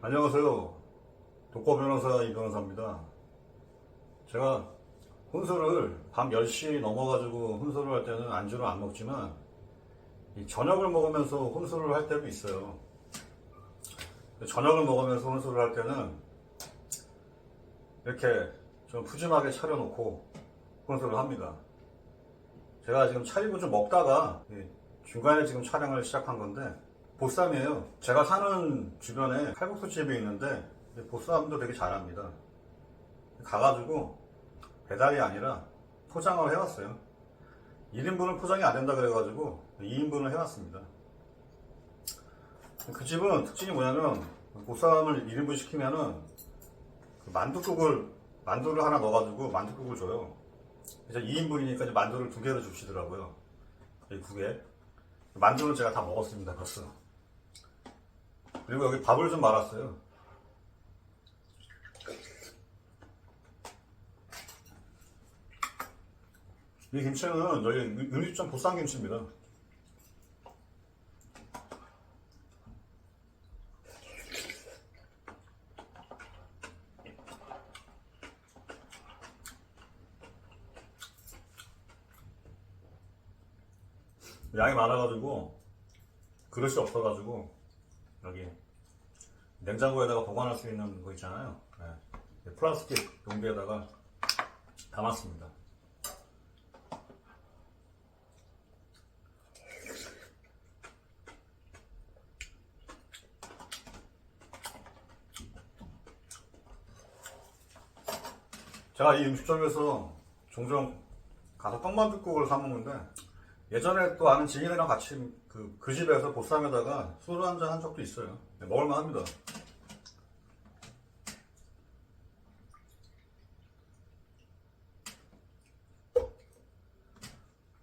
안녕하세요. 독거 변호사 이 변호사입니다. 제가 혼술을 밤 10시 넘어가지고 혼술을 할 때는 안주를 안 먹지만 이 저녁을 먹으면서 혼술을 할 때도 있어요. 저녁을 먹으면서 혼술을 할 때는 이렇게 좀 푸짐하게 차려놓고 혼술을 합니다. 제가 지금 차리고 좀 먹다가 이 중간에 지금 촬영을 시작한 건데 보쌈이에요. 제가 사는 주변에 칼국수 집이 있는데 보쌈도 되게 잘합니다. 가가지고 배달이 아니라 포장을 해왔어요. 1인분은 포장이 안 된다 그래가지고 2인분을 해왔습니다. 그 집은 특징이 뭐냐면 보쌈을 1인분 시키면은 그 만두국을 만두를 하나 넣어가지고 만두국을 줘요. 그래서 2인분이니까 이제 만두를 두 개를 주시더라고요. 이두 개. 만두는 제가 다 먹었습니다, 벌써. 그리고 여기 밥을 좀 말았어요. 이 김치는 저희 음식점 보쌈 김치입니다. 양이 많아가지고 그릇이 없어가지고 여기 냉장고에다가 보관할 수 있는 거 있잖아요. 네. 플라스틱 용기에다가 담았습니다. 제가 이 음식점에서 종종 가서 떡만둣국을 사 먹는데 예전에 또 아는 지인이랑 같이 그, 그 집에서 보쌈에다가 소주 한 잔 한 적도 있어요. 네, 먹을만 합니다.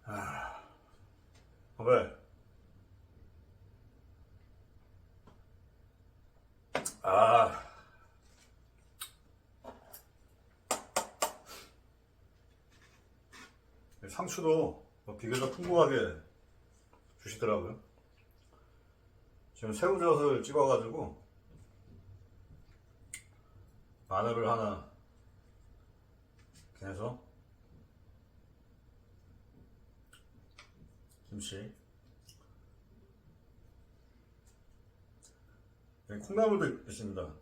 아, 왜? 아, 상추도 뭐 비교적 풍부하게 주시더라고요. 지금 새우젓을 찍어가지고 마늘을 하나 해서 김치 여기 콩나물도 있습니다.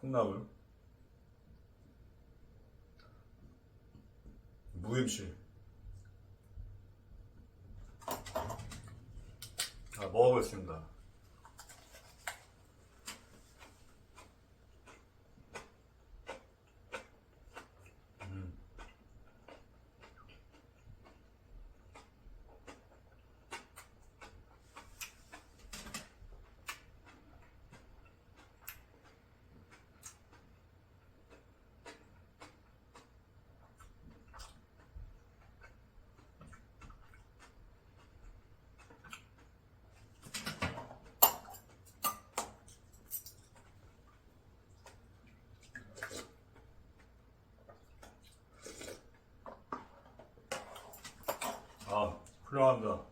콩나물 무김치 아, 먹어보겠습니다. 음. 아, 훌륭합니다.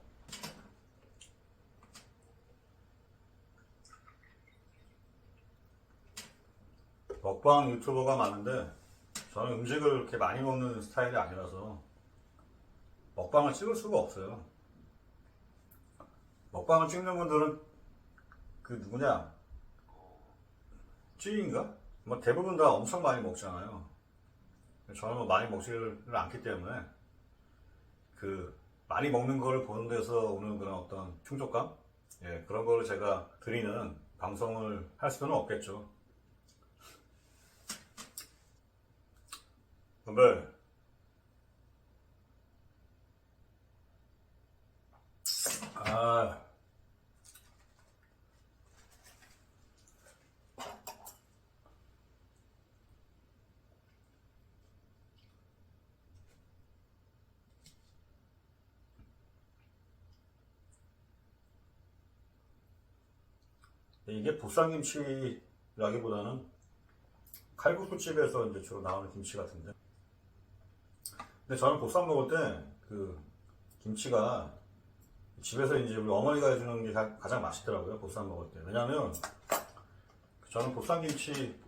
먹방 유튜버가 많은데 저는 음식을 그렇게 많이 먹는 스타일이 아니라서 먹방을 찍을 수가 없어요. 먹방을 찍는 분들은 그 누구냐? 찌인가? 뭐 대부분 다 엄청 많이 먹잖아요. 저는 뭐 많이 먹지를 않기 때문에 그 많이 먹는 걸 보는 데서 오는 그런 어떤 충족감? 예, 그런 거를 제가 드리는 방송을 할 수는 없겠죠. 근데 아 이게 보쌈김치라기보다는 칼국수집에서 이제 주로 나오는 김치 같은데. 근데 저는 보쌈 먹을 때 그 김치가 집에서 이제 우리 어머니가 해주는 게 가- 가장 맛있더라고요. 보쌈 먹을 때. 왜냐면 저는 보쌈김치,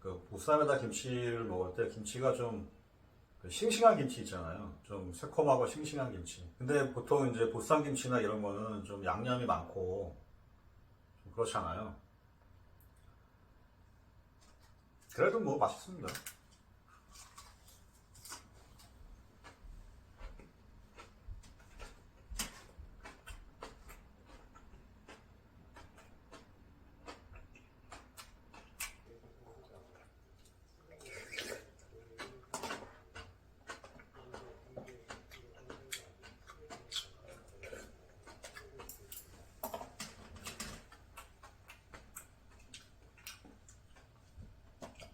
그 보쌈에다 김치를 먹을 때 김치가 좀그 싱싱한 김치 있잖아요. 좀 새콤하고 싱싱한 김치. 근데 보통 이제 보쌈 김치나 이런 거는 좀 양념이 많고 좀 그렇잖아요. 그래도 뭐 맛있습니다.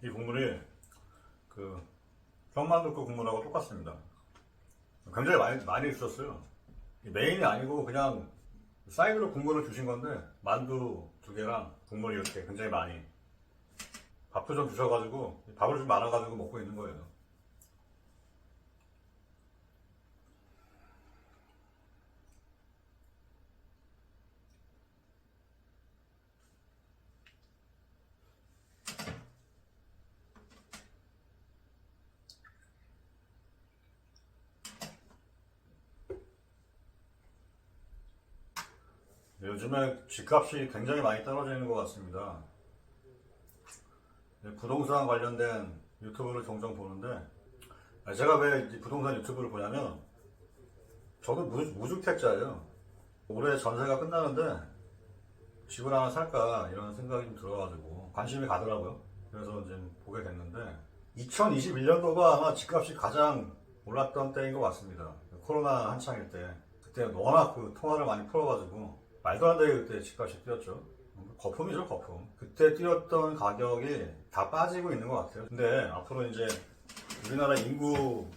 이 국물이 그 경만두국 국물하고 똑같습니다. 굉장히 많이 많이 있었어요. 이 메인이 아니고 그냥 사이드로 국물을 주신 건데 만두 두 개랑 국물이 이렇게 굉장히 많이 밥도 좀 주셔가지고 밥을 좀 말아가지고 먹고 있는 거예요. 요즘에 집값이 굉장히 많이 떨어져 있는 것 같습니다. 네, 부동산 관련된 유튜브를 종종 보는데 아, 제가 왜이 부동산 유튜브를 보냐면 저도 무, 무주택자예요. 올해 전세가 끝나는데 집을 하나 살까 이런 생각이 좀 들어가지고 관심이 가더라고요. 그래서 이제 보게 됐는데 2021년도가 아마 집값이 가장 올랐던 때인 것 같습니다. 코로나 한창일 때 그때 워낙 그 통화를 많이 풀어가지고 말도 안 되게 그때 집값이 뛰었죠. 거품이죠, 거품. 그때 뛰었던 가격이 다 빠지고 있는 것 같아요. 근데 앞으로 이제 우리나라 인구가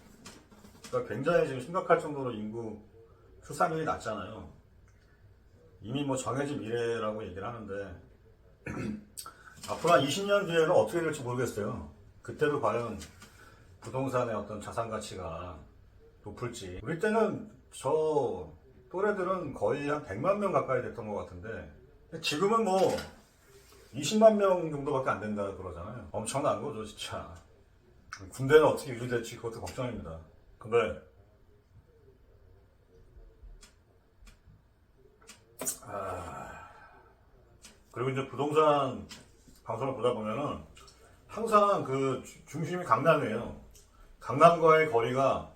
굉장히 지금 심각할 정도로 인구 출산율이 낮잖아요. 이미 뭐 정해진 미래라고 얘기를 하는데 앞으로 한 20년 뒤에는 어떻게 될지 모르겠어요. 그때도 과연 부동산의 어떤 자산 가치가 높을지. 우리 때는 저 또래들은 거의 한 100만 명 가까이 됐던 것 같은데 지금은 뭐 20만 명 정도밖에 안 된다 그러잖아요. 엄청난 거죠, 진짜. 군대는 어떻게 유지될지 그것도 걱정입니다. 근데 아, 그리고 이제 부동산 방송을 보다 보면은 항상 그 주- 중심이 강남이에요. 강남과의 거리가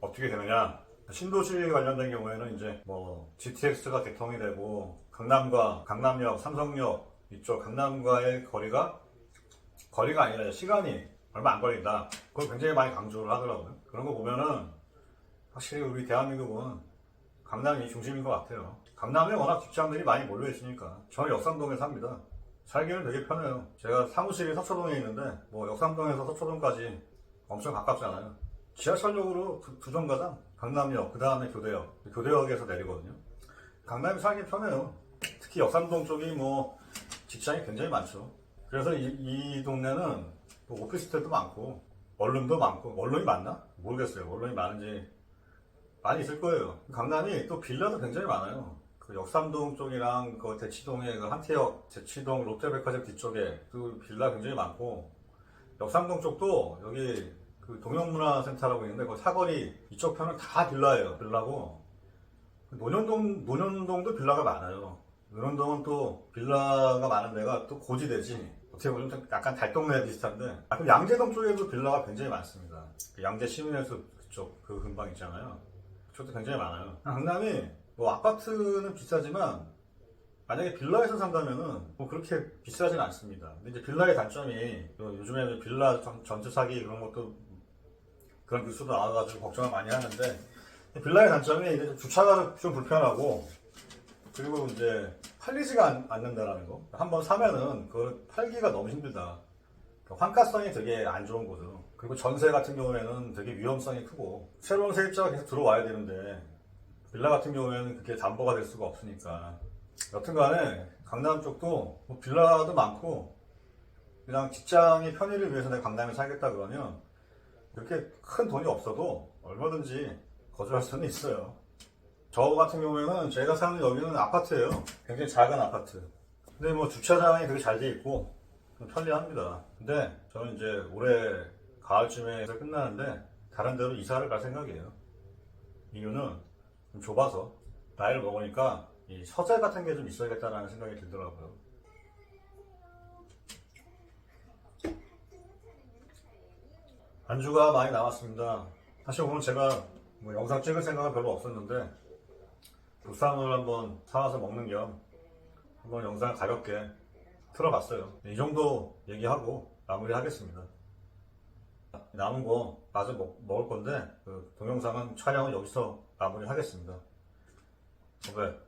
어떻게 되느냐? 신도시 관련된 경우에는 이제 뭐 GTX가 개통이 되고 강남과 강남역, 삼성역 이쪽 강남과의 거리가 거리가 아니라 시간이 얼마 안 걸린다. 그걸 굉장히 많이 강조를 하더라고요. 그런 거 보면은 확실히 우리 대한민국은 강남이 중심인 것 같아요. 강남에 워낙 직장들이 많이 몰려 있으니까 저는 역삼동에 삽니다. 살기는 되게 편해요. 제가 사무실이 서초동에 있는데 뭐 역삼동에서 서초동까지 엄청 가깝잖아요. 지하철역으로 두, 두 정거장 강남역 그 다음에 교대역 교대역에서 내리거든요. 강남이 살기 편해요. 특히 역삼동 쪽이 뭐 직장이 굉장히 많죠. 그래서 이, 이 동네는 또 오피스텔도 많고 원룸도 많고 원룸이 많나? 모르겠어요. 원룸이 많은지 많이 있을 거예요. 강남이 또 빌라도 굉장히 많아요. 그 역삼동 쪽이랑 그 대치동의 그 한태역, 대치동 롯데백화점 뒤쪽에 그 빌라 굉장히 많고 역삼동 쪽도 여기 그 동영문화센터라고 있는데 그 사거리 이쪽 편은 다 빌라예요. 빌라고 논현동 논현동도 빌라가 많아요. 논현동은 또 빌라가 많은 데가 또 고지대지. 어떻게 보면 좀 약간 달동네 비슷한데 아, 그럼 양재동 쪽에도 빌라가 굉장히 많습니다. 그 양재 시민회수 그쪽 그 근방 있잖아요. 그쪽도 굉장히 많아요. 강남이 뭐 아파트는 비싸지만 만약에 빌라에서 산다면은 뭐 그렇게 비싸진 않습니다. 근데 이제 빌라의 단점이 요- 요즘에는 빌라 전- 전세 사기 그런 것도 그런 뉴스도 나와가지고 걱정을 많이 하는데 빌라의 단점이 주차가 좀 불편하고 그리고 이제 팔리지가 않, 않는다라는 거. 한번 사면은 그걸 팔기가 너무 힘들다. 그 환가성이 되게 안 좋은 거죠. 그리고 전세 같은 경우에는 되게 위험성이 크고 새로운 세입자가 계속 들어와야 되는데 빌라 같은 경우에는 그게 담보가 될 수가 없으니까 여튼간에 강남 쪽도 뭐 빌라도 많고 그냥 직장의 편의를 위해서 내가 강남에 살겠다 그러면 그렇게 큰 돈이 없어도 얼마든지 거주할 수는 있어요. 저 같은 경우에는 제가 사는 여기는 아파트예요. 굉장히 작은 아파트. 근데 뭐 주차장이 되게 잘 돼 있고 좀 편리합니다. 근데 저는 이제 올해 가을쯤에 끝나는데 다른 데로 이사를 갈 생각이에요. 이유는 좀 좁아서 나이를 먹으니까 이 서재 같은 게 좀 있어야겠다라는 생각이 들더라고요. 안주가 많이 남았습니다. 사실 오늘 제가 뭐 영상 찍을 생각은 별로 없었는데 보쌈을 한번 사와서 먹는 겸 한번 영상 가볍게 틀어봤어요. 이 정도 얘기하고 마무리하겠습니다. 남은 거 마저 먹, 먹을 건데 그 동영상은 촬영은 여기서 마무리하겠습니다. 네.